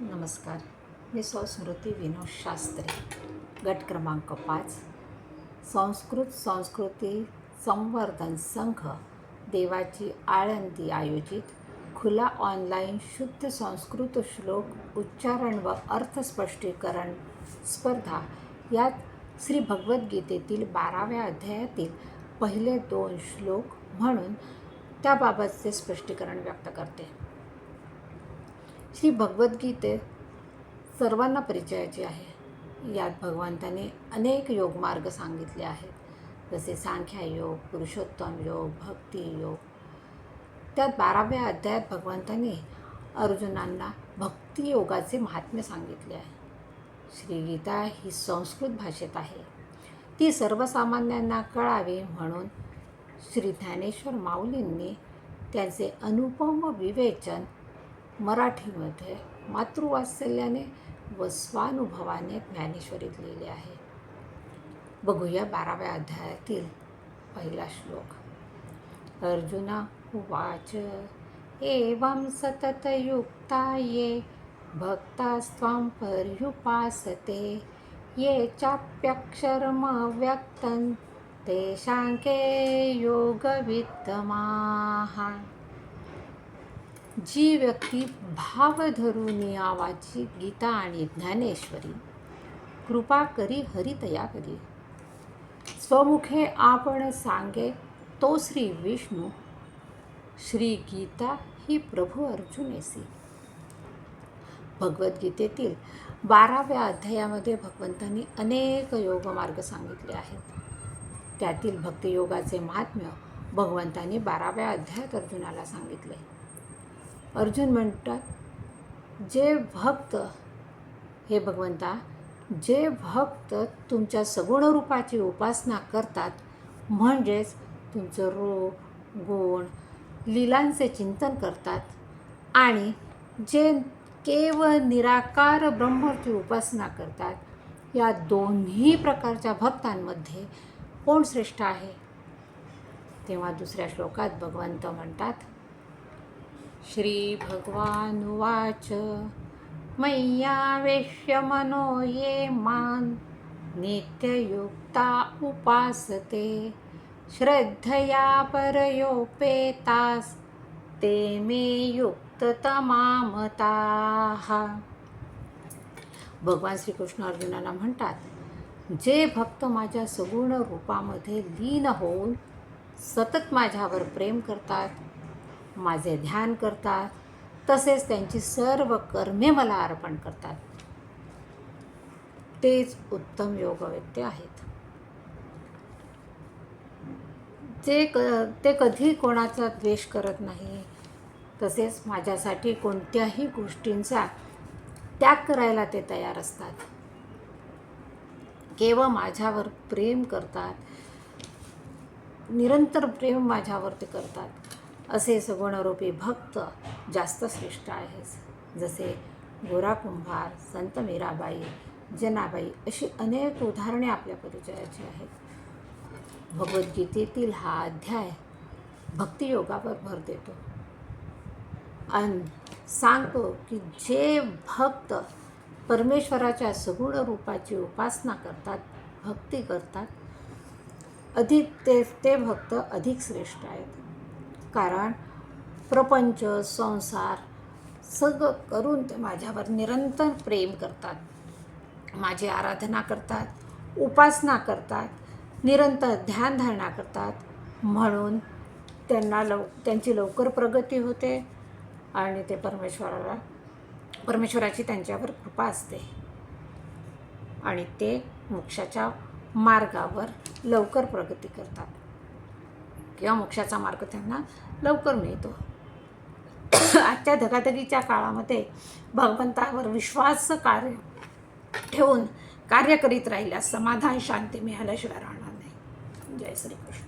नमस्कार. मी स्मृती विनोद शास्त्री. गट क्रमांक पाच. संस्कृत संस्कृती संवर्धन संघ देवाची आळंदी आयोजित खुला ऑनलाईन शुद्ध संस्कृत श्लोक उच्चारण व अर्थस्पष्टीकरण स्पर्धा यात श्री भगवद्गीतेतील बाराव्या अध्यायातील पहिले दोन श्लोक म्हणून त्याबाबतचे स्पष्टीकरण व्यक्त करते. श्री भगवद्गीते सर्वांना परिचयाची आहे. यात भगवंताने अनेक योगमार्ग सांगितले आहेत. जसे सांख्यायोग पुरुषोत्तम योग भक्ती योग. त्यात बाराव्या अध्यायात भगवंताने अर्जुनांना भक्तियोगाचे महात्म्य सांगितले आहे. श्रीगीता ही संस्कृत भाषेत आहे. ती सर्वसामान्यांना कळावी म्हणून श्री ज्ञानेश्वर माऊलींनी त्यांचे अनुपम विवेचन मराठीमध्ये मातृवात्सल्याने व स्वानुभवाने ज्ञानेश्वरीत लिहिले आहे. बघूया बाराव्या अध्यायातील पहिला श्लोक. अर्जुना उवाच एवं सततयुक्ता ये भक्तास्त्वां पर्युपासते ये चाप्यक्षरमव्यक्तं तेषां के योगवित्तमाः। जी व्यक्ती भाव धरून यावाची गीता आणि ज्ञानेश्वरी कृपा करी हरितया करी. स्वमुखे आपण सांगे तो श्री विष्णू. श्री गीता ही प्रभू अर्जुनेसी. भगवद्गीतेतील बाराव्या अध्यायामध्ये भगवंतांनी अनेक योगमार्ग सांगितले आहेत. त्यातील भक्तियोगाचे महात्म्य भगवंतांनी बाराव्या अध्यायात अर्जुनाला सांगितले. अर्जुन म्हणतात जे भक्त हे भगवंता जे भक्त तुमच्या सगुण रूपाची उपासना करतात म्हणजेच तुमचं रूप गुण लीलांचे चिंतन करतात आणि जे केवळ निराकार ब्रह्माची उपासना करतात या दोन्ही प्रकारच्या भक्तांमध्ये कोण श्रेष्ठ आहे? तेव्हा दुसऱ्या श्लोकात भगवंत म्हणतात श्रीभगवानुवाच। मय्यावेश्य मनो ये मान नित्ययुक्ता उपासते। श्रद्धया परयोपेतास ते मे युक्ततमामताः। भगवान श्रीकृष्ण अर्जुनाला म्हणतात जे भक्त माझ्या सगुण रूपामध्ये लीन होऊन सतत माझ्यावर प्रेम करतात माझे ध्यान करतात. तसेच त्यांची सर्व कर्मे मला अर्पण करतात. तेच उत्तम योगवेत्य आहेत. ते क ते कधी कोणाचा द्वेष करत नाही तसेच माझ्यासाठी कोणत्याही गोष्टींचा त्याग करायला ते तयार असतात. केवळ माझ्यावर प्रेम करतात. निरंतर प्रेम माझ्यावर ते करतात. असे सगुणरूपी भक्त जास्त श्रेष्ठ आहेत जसे गोरा कुंभार संत मीराबाई जनाबाई अशी अनेक उदाहरणे आपल्या परिचयाची आहेत. भगवद्गीतेतील हा अध्याय भक्तियोगावर भर देतो. आणि सांगतो की जे भक्त परमेश्वराच्या सगुण रूपाची उपासना करतात भक्ती करतात अधिक ते ते भक्त अधिक श्रेष्ठ आहेत. कारण प्रपंच संसार सगळं करून ते माझ्यावर निरंतर प्रेम करतात. माझी आराधना करतात उपासना करतात निरंतर ध्यानधारणा करतात. म्हणून त्यांना लव त्यांची लवकर प्रगती होते आणि ते परमेश्वराला परमेश्वराची त्यांच्यावर कृपा असते. आणि ते मोक्षाच्या मार्गावर लवकर प्रगती करतात. किंवा मोक्षाचा मार्ग त्यांना लवकर मिळतो. आजच्या धगाधगीच्या काळामध्ये भगवंतावर विश्वास कार्य ठेवून कार्य करीत राहिल्यास समाधान शांती मिळाल्याशिवाय राहणार नाही. जय श्रीकृष्ण.